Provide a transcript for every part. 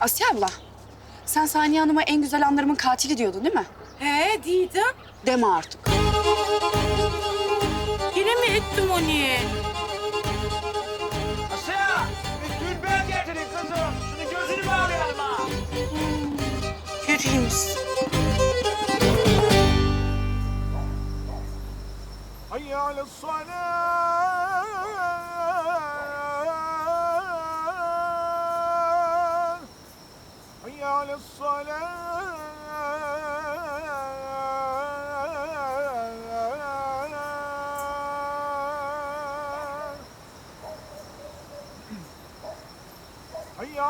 Asiye abla, sen Saniye Hanım'a en güzel anlarımın katili diyordun değil mi? He değildim. Deme artık. Yine mi ettim onu? Asya! Bir tülben getirin kızım. Şunu gözünü bağlayalım ha. Hayya ala Hayya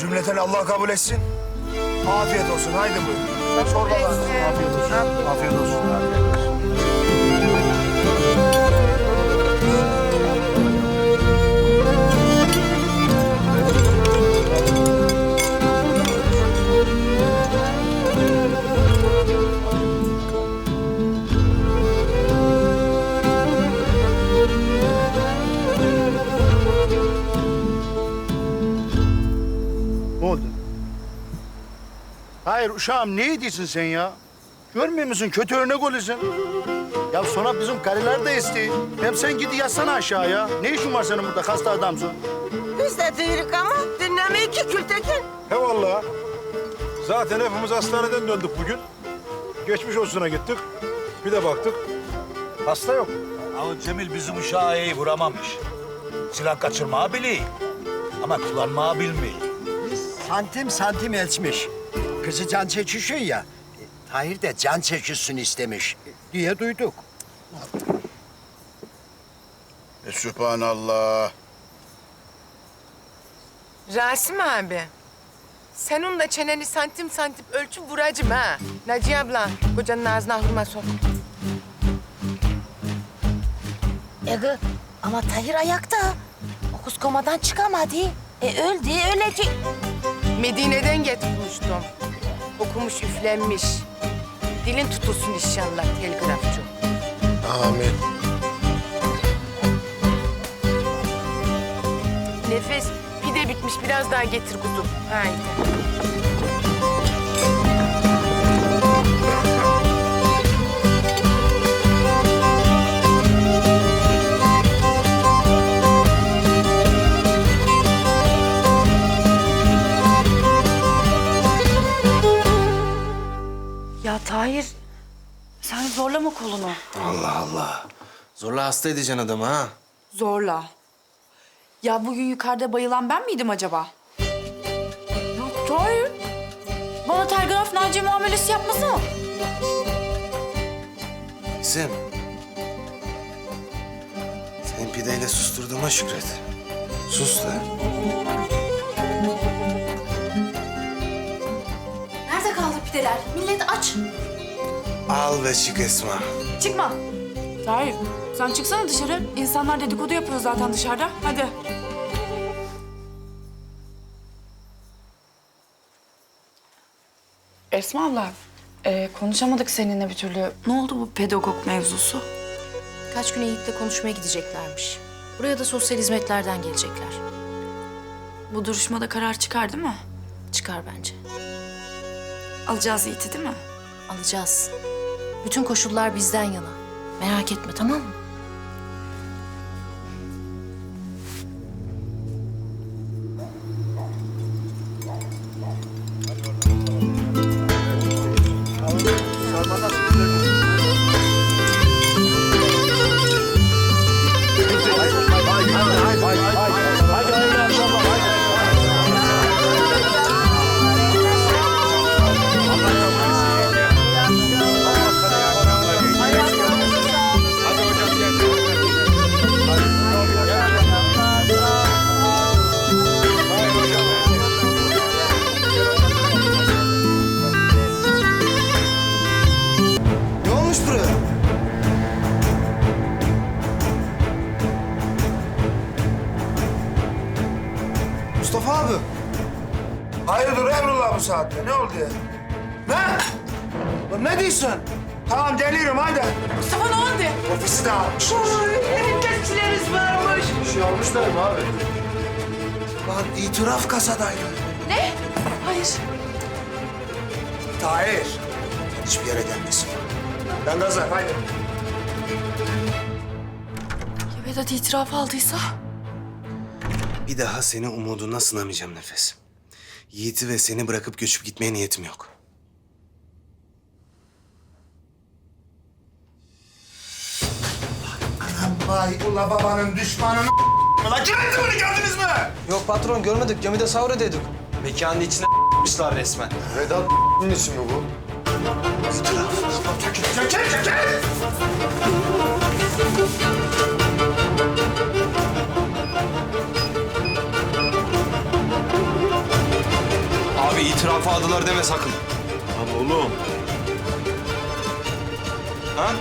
Cümleten Allah kabul etsin. Afiyet olsun. Haydi buyurun. Çorbalar. Afiyet olsun. Afiyet olsun. Afiyet olsun. Hayır uşağım ne ediyorsun sen ya? Görmüyor musun? Kötü örnek oluyorsun. Ya sonra bizim karılar da istiyor. Hem sen gidi yatsana aşağıya. Ne işin var senin burada hasta adamsın? Biz de değilik ama dinlemeyi ki Gültekin. He vallahi. Zaten hepimiz hastaneden döndük bugün. Geçmiş olsuna gittik. Bir de baktık. Hasta yok. Ya Cemil bizim uşağı iyi vuramamış. Silah kaçırmayı biliyor. Ama kullanmayı bilmiyor. Santim santim ölçmüş. Kızı can çekişiyor ya. e, Tahir de can çekişsin istemiş e, diye duyduk. E, Sübhanallah. Rasim abi. Sen onun da çeneni santim santim ölçüp vuracım ha. Naciye abla, kocanın ağzına hurma sok. Ege ama Tahir ayakta. Okuz komadan çıkamadı. E öldü ölecek. Medine'den getirmiştim. Okumuş, üflenmiş. Dilin tutulsun inşallah telgrafçı. Amin. Nefes, pide bitmiş. Biraz daha getir kuzum. Haydi. Tahir, sen zorlama kolunu. Allah Allah. Zorla hasta edeceksin adamı ha. Zorla. Ya bugün yukarıda bayılan ben miydim acaba? Yok Tahir. Bana telgraf Naciye muamelesi yapmasana. Kızım. Senin pideyle susturduğuma şükret. Sus da. Nerede kaldı pideler? Millet aç. Al ve çık Esma. Çıkma. Tahir, sen çıksana dışarı. İnsanlar dedikodu yapıyor zaten dışarıda. Hadi. Esma abla, e, konuşamadık seninle bir türlü. Ne oldu bu pedagog mevzusu? Kaç gün Yiğit'le konuşmaya gideceklermiş. Buraya da sosyal hizmetlerden gelecekler. Bu duruşmada karar çıkar değil mi? Çıkar bence. Alacağız Yiğit'i değil mi? Alacağız. Bütün koşullar bizden yana. Merak etme tamam mı? Mustafa abi. Hayırdır Emrullah bu saatte? Ne oldu ya? Ne? Lan ne diyorsun? Tamam geliyorum hadi. Mustafa ne oldu? Ofisi dağıtmış. Elimdekileriniz varmış. Bir şey almışlar mı abi? Lan itiraf kasadaydı. Ne? Hayır. Tahir. Hiçbir yere gelmesin. Ben gaza haydi. Ya Vedat itiraf aldıysa? Bir daha seni umuduna sınamayacağım Nefes. Yiğit'i ve seni bırakıp göçüp gitmeye niyetim yok. Vay ula babanın düşmanını Ulan kimin bunu gördünüz mü? Yok patron görmedik. Gemide savru dedik. Mekanın içine ***mışlar resmen. Vedat'ın ismi bu. Çekil, çekil, çekil! İtirafı aldılar deme sakın. Lan oğlum. Ha?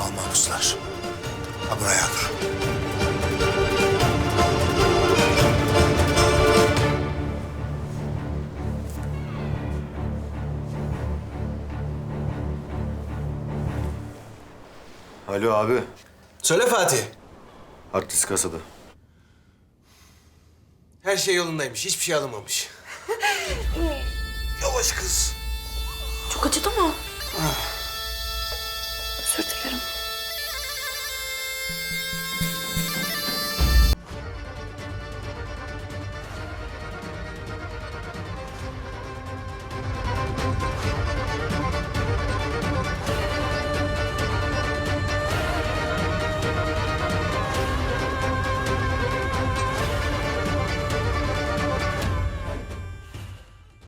Almamışlar. Ha buraya dur. Alo abi. Söyle Fatih. Artist kasada. Her şey yolundaymış. Hiçbir şey alınmamış. Yavaş kız. Çok acıdı mı? Dilerim.